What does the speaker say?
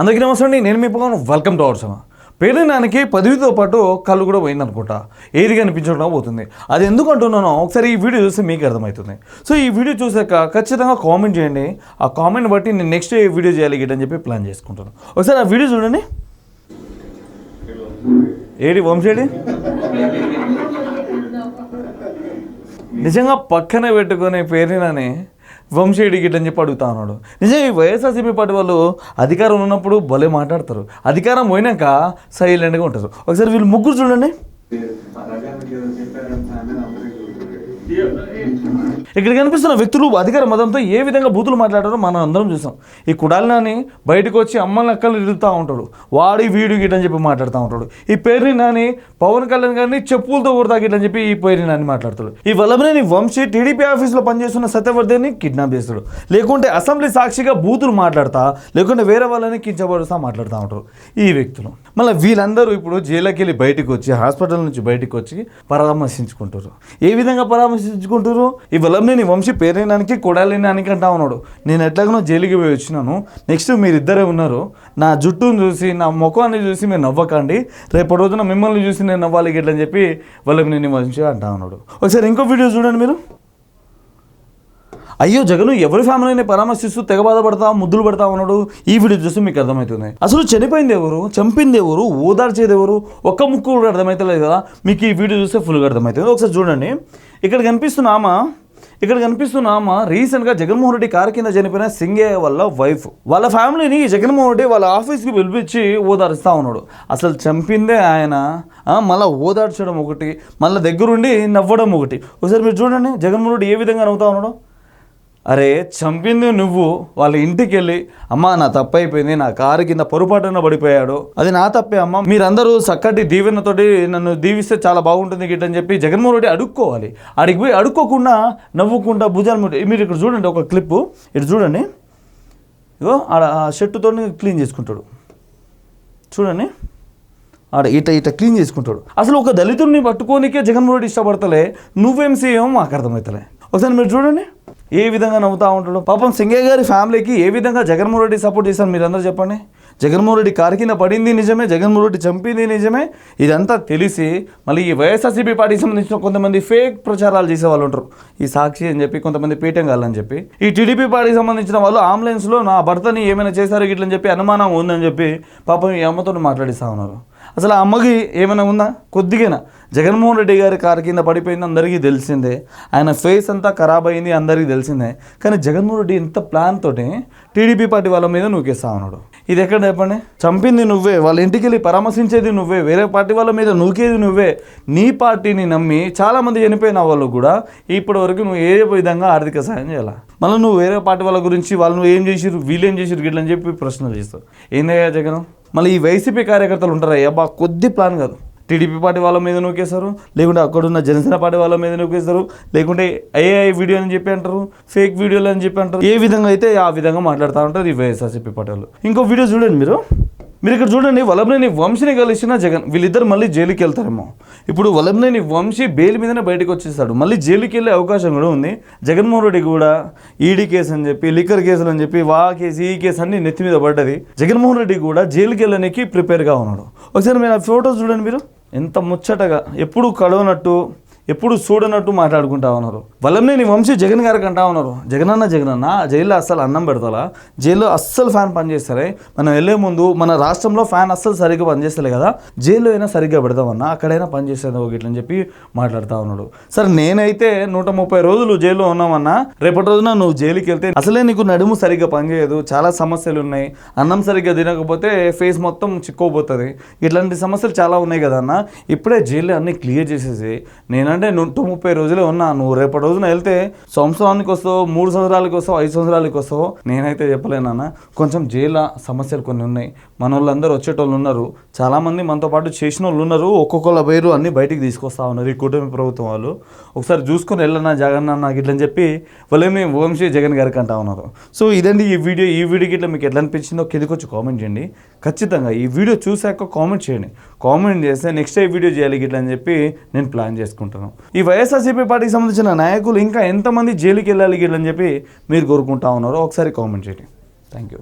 అందరికీ నమస్తే అండి. నేను మీ Pavan. Welcome to our channel పేరు నాన్నకి పదవితో పాటు కళ్ళు కూడా పోయిందనుకుంటా. ఏది కనిపించడం పోతుంది. అది ఎందుకు అంటున్నానో ఒకసారి ఈ వీడియో చూస్తే మీకు అర్థమవుతుంది. సో ఈ వీడియో చూసాక ఖచ్చితంగా కామెంట్ చేయండి. ఆ కామెంట్ బట్టి నేను నెక్స్ట్ ఏ వీడియో చేయాలి గిట్ అని చెప్పి ప్లాన్ చేసుకుంటాను. ఒకసారి ఆ వీడియో చూడండి. ఏడి వంశేడి నిజంగా పక్కన పెట్టుకునే పేరునని వంశేడి గిట్ అని చెప్పి అడుగుతా ఉన్నాడు. నిజంగా ఈ వైఎస్ఆర్సీపీ పార్టీ వాళ్ళు అధికారం ఉన్నప్పుడు భలే మాట్లాడతారు. అధికారం పోయినాక సైలెంట్గా ఉంటారు. ఒకసారి వీళ్ళు ముగ్గురు చూడండి. ఇక్కడ కనిపిస్తున్న వ్యక్తులు అధికార మతంతో ఏ విధంగా బూతులు మాట్లాడారో మనం అందరం చూసాం. ఈ కుడాలి బయటకు వచ్చి అమ్మని అక్కలు ఇరుగుతూ ఉంటాడు. వాడి వీడు గిట్ చెప్పి మాట్లాడుతూ ఉంటాడు. ఈ పేరుని నాని పవన్ కళ్యాణ్ గారిని చెప్పులతో కొడతా గిట్ చెప్పి ఈ పేరుని నాని మాట్లాడతాడు. ఈ వల్లభనేని వంశీ టీడీపీ ఆఫీస్లో పనిచేస్తున్న సత్యవర్ధన్ని కిడ్నాప్ చేస్తాడు. లేకుంటే అసెంబ్లీ సాక్షిగా బూతులు మాట్లాడతా లేకుంటే వేరే వాళ్ళని కించబడుస్తా మాట్లాడుతూ ఉంటారు ఈ వ్యక్తులు. మళ్ళీ వీళ్ళందరూ ఇప్పుడు జైలుకి వెళ్ళి బయటకు వచ్చి హాస్పిటల్ నుంచి బయటకు వచ్చి పరామర్శించుకుంటారు ఏ విధంగా పరామర్శించుకుంటారు ఈ వల్లభనేని వంశీ పేరేనానికి కొడాలేనానికి అంటా ఉన్నాడు. నేను ఎట్లాగనో జైలుకి పోయి వచ్చినాను. నెక్స్ట్ మీరిద్దరే ఉన్నారు. నా జుట్టును చూసి నా ముఖాన్ని చూసి మీరు నవ్వకండి. రేపటి రోజున మిమ్మల్ని చూసి నేను నవ్వాలి గిట్లని చెప్పి వలంనేని వంశీ అంటా ఉన్నాడు. ఒకసారి ఇంకో వీడియో చూడండి మీరు. అయ్యో జగను ఎవరి ఫ్యామిలీని పరామర్శిస్తూ తెగ బాధపడతా ముద్దులు పడతా ఉన్నాడు ఈ వీడియో చూస్తే మీకు అర్థమవుతుంది అసలు చనిపోయింది ఎవరు? చంపింది ఎవరు? ఓదార్చేది ఎవరు? ఒక్క ముక్కు కూడా అర్థమవుతలేదు కదా? మీకు ఈ వీడియో చూస్తే ఫుల్గా అర్థమవుతుంది ఒకసారి చూడండి. ఇక్కడ కనిపిస్తున్న ఆమె ఇక్కడ కనిపిస్తున్న ఆమె రీసెంట్గా జగన్మోహన్ రెడ్డి కారు కింద చనిపోయిన సింగే వాళ్ళ వైఫ్ వాళ్ళ ఫ్యామిలీని జగన్మోహన్ రెడ్డి వాళ్ళ ఆఫీస్కి పిలిపించి ఓదారుస్తూ ఉన్నాడు. అసలు చంపిందే ఆయన. మళ్ళీ మళ్ళా ఓదార్చడం ఒకటి మళ్ళీ దగ్గరుండి నవ్వడం ఒకటి. ఒకసారి మీరు చూడండి జగన్మోహన్ రెడ్డి ఏ విధంగా నవ్వుతా ఉన్నాడు. అరే చంపింది నువ్వు. వాళ్ళ ఇంటికి వెళ్ళి అమ్మ నా తప్పైపోయింది. అయిపోయింది నా కారు కింద పొరపాటున పడిపోయాడు. అది నా తప్పే అమ్మ. మీరందరూ చక్కటి దీవెనతోటి నన్ను దీవిస్తే చాలా బాగుంటుంది గిట్ అని చెప్పి జగన్మోహన్ రెడ్డి అడుక్కోవాలి. అడిగి పోయి అడుక్కోకుండా నవ్వుకుంటా భుజాలు ముట్టి- మీరు ఇక్కడ చూడండి ఒక క్లిప్పు. ఇటు చూడండి. ఇగో ఆడ ఆ షర్టుతో క్లీన్ చేసుకుంటాడు. చూడండి. ఆడ ఇట ఇట క్లీన్ చేసుకుంటాడు. అసలు ఒక దళితుడిని పట్టుకోనికే జగన్మోహన్ రెడ్డి ఇష్టపడతలే. నువ్వేం సీఎం? మాకు అర్థమవుతలే ఒకసారి మీరు చూడండి. ఏ విధంగా నవ్వుతూ ఉంటాడు? పాపం సింగయ్య గారి ఫ్యామిలీకి ఏ విధంగా జగన్మోహన్ రెడ్డి సపోర్ట్ చేశారు మీరందరూ చెప్పండి. జగన్మోహన్ రెడ్డి కారు కింద పడింది నిజమే జగన్మోహన్ రెడ్డి చంపింది నిజమే. ఇదంతా తెలిసి మళ్ళీ ఈ వైఎస్ఆర్సీపీ పార్టీకి సంబంధించిన కొంతమంది ఫేక్ ప్రచారాలు చేసే వాళ్ళు ఉంటారు. ఈ సాక్షి అని చెప్పి కొంతమంది పీఠం కాలని చెప్పి. ఈ టీడీపీ పార్టీకి సంబంధించిన వాళ్ళు అంబులెన్స్లో నా భర్తని ఏమైనా చేశారు ఇట్లని చెప్పి అనుమానం ఉందని చెప్పి పాపం ఈ అమ్మతో మాట్లాడిస్తూ ఉన్నారు. అసలు ఆ అమ్మకి ఏమైనా ఉందా? కొద్దిగా జగన్మోహన్ రెడ్డి గారి కారు కింద పడిపోయింది అందరికీ తెలిసిందే. ఆయన ఫేస్ అంతా ఖరాబ్ అయింది అందరికీ తెలిసిందే. కానీ జగన్మోహన్ రెడ్డి ఇంత ప్లాన్ తోటి టీడీపీ పార్టీ వాళ్ళ మీద నూకేస్తా ఉన్నాడు. ఇది ఎక్కడ చెప్పండి? చంపింది నువ్వే వాళ్ళ ఇంటికి వెళ్ళి పరామర్శించేది నువ్వే వేరే పార్టీ వాళ్ళ మీద నూకేది నువ్వే. నీ పార్టీని నమ్మి చాలామంది చనిపోయిన వాళ్ళు కూడా ఇప్పటి వరకు నువ్వు ఏ విధంగా ఆర్థిక సాయం చేయాలి? మళ్ళీ నువ్వు వేరే పార్టీ వాళ్ళ గురించి వాళ్ళు నువ్వు ఏం చేసిరు వీళ్ళు ఏం చేసిరు గిట్లని చెప్పి ప్రశ్నలు చేస్తావు ఏందయ్యా జగన్? మళ్ళీ ఈ వైసీపీ కార్యకర్తలు ఉంటారా? అబ్బా కొద్ది ప్లాన్ కాదు. టీడీపీ పార్టీ వాళ్ళ మీద నూకేస్తారు లేకుంటే అక్కడున్న జనసేన పార్టీ వాళ్ళ మీద నూకేస్తారు లేకుంటే ఏఐ వీడియో అని చెప్పి అంటారు ఫేక్ వీడియోలు అని చెప్పి అంటారు. ఏ విధంగా అయితే ఆ విధంగా మాట్లాడుతూ ఉంటారు ఈ వైఎస్ఆర్సీపీ పార్టీ వాళ్ళు. ఇంకో వీడియో చూడండి మీరు. మీరు ఇక్కడ చూడండి వలభనేని వంశీని కలిసిన జగన్ వీళ్ళిద్దరు మళ్ళీ జైలుకి వెళ్తారేమో. ఇప్పుడు వలభనేని వంశీ బెయిల్ మీదనే బయటకు వచ్చేస్తాడు. మళ్ళీ జైలుకి వెళ్ళే అవకాశం కూడా ఉంది. జగన్మోహన్ రెడ్డి కూడా ఈడీ కేసు అని చెప్పి లిక్కర్ కేసులు అని చెప్పి వా కేసు ఈ కేసు అన్ని నెత్తి మీద పడ్డది. జగన్మోహన్ రెడ్డి కూడా జైలుకి వెళ్ళడానికి ప్రిపేర్గా ఉన్నాడు. ఒకసారి మీరు ఆ ఫోటోస్ చూడండి మీరు. ఎంత ముచ్చటగా ఎప్పుడు కడవనట్టు ఎప్పుడు చూడనట్టు మాట్లాడుకుంటా ఉన్నారు. వల్లనేని వంశీ జగన్ గారికి అంటా ఉన్నారు. జగనన్న జగనన్న జైల్లో అస్సలు అన్నం పెడతారా జైల్లో అస్సలు ఫ్యాన్ పనిచేస్తారే మనం వెళ్ళే ముందు మన రాష్ట్రంలో ఫ్యాన్ అస్సలు సరిగ్గా పనిచేస్తలే కదా? జైల్లో అయినా సరిగ్గా పెడదామన్నా అక్కడైనా పనిచేస్తుంది ఒక అని చెప్పి మాట్లాడుతూ ఉన్నాడు. సరే నేనైతే నూట ముప్పై రోజులు జైల్లో ఉన్నామన్నా రేపటి రోజున నువ్వు జైలుకి వెళ్తే అసలే నీకు నడుము సరిగ్గా పనిచేయదు చాలా సమస్యలు ఉన్నాయి. అన్నం సరిగ్గా తినకపోతే ఫేస్ మొత్తం చిక్కుపోతుంది ఇట్లాంటి సమస్యలు చాలా ఉన్నాయి కదా అన్న? ఇప్పుడే జైల్లో అన్ని క్లియర్ చేసేసి నేనంటే నూట ముప్పై రోజులే ఉన్నా నువ్వు రేపటి రోజున వెళ్తే సంవత్సరానికి వస్తావు మూడు సంవత్సరాలకి వస్తావు ఐదు సంవత్సరాలకి వస్తావు నేనైతే చెప్పలేనన్న కొంచెం జైల సమస్యలు కొన్ని ఉన్నాయి. మన వాళ్ళందరూ వచ్చేటోళ్ళు ఉన్నారు. చాలామంది మనతో పాటు చేసిన వాళ్ళు ఉన్నారు. ఒక్కొక్కళ్ళ పేరు అన్ని బయటికి తీసుకొస్తా ఉన్నారు ఈ కూటమి ప్రభుత్వం వాళ్ళు. ఒకసారి చూసుకొని వెళ్ళన్నా జగన్ అన్న ఇట్లని చెప్పి వాళ్ళేమి వంశీ జగన్ గారికి అంటా ఉన్నారు. సో ఇదండి ఈ వీడియో. ఈ వీడియోకి ఇట్లా మీకు ఎట్లా అనిపించిందో కిందకి వచ్చి కామెంట్ చేయండి. ఖచ్చితంగా ఈ వీడియో చూశాక కామెంట్ చేయండి. కామెంట్ చేస్తే నెక్స్ట్ ఏ వీడియో చేయాలి ఇట్లా అని చెప్పి నేను ప్లాన్ చేసుకుంటాను ఈ వైఎస్ఆర్సీపీ పార్టీకి సంబంధించిన నాయకులు ఇంకా ఎంతమంది జైలుకి వెళ్ళాలి అని చెప్పి మీరు కోరుకుంటా ఉన్నారో. ఒకసారి కామెంట్ చేయండి. Thank you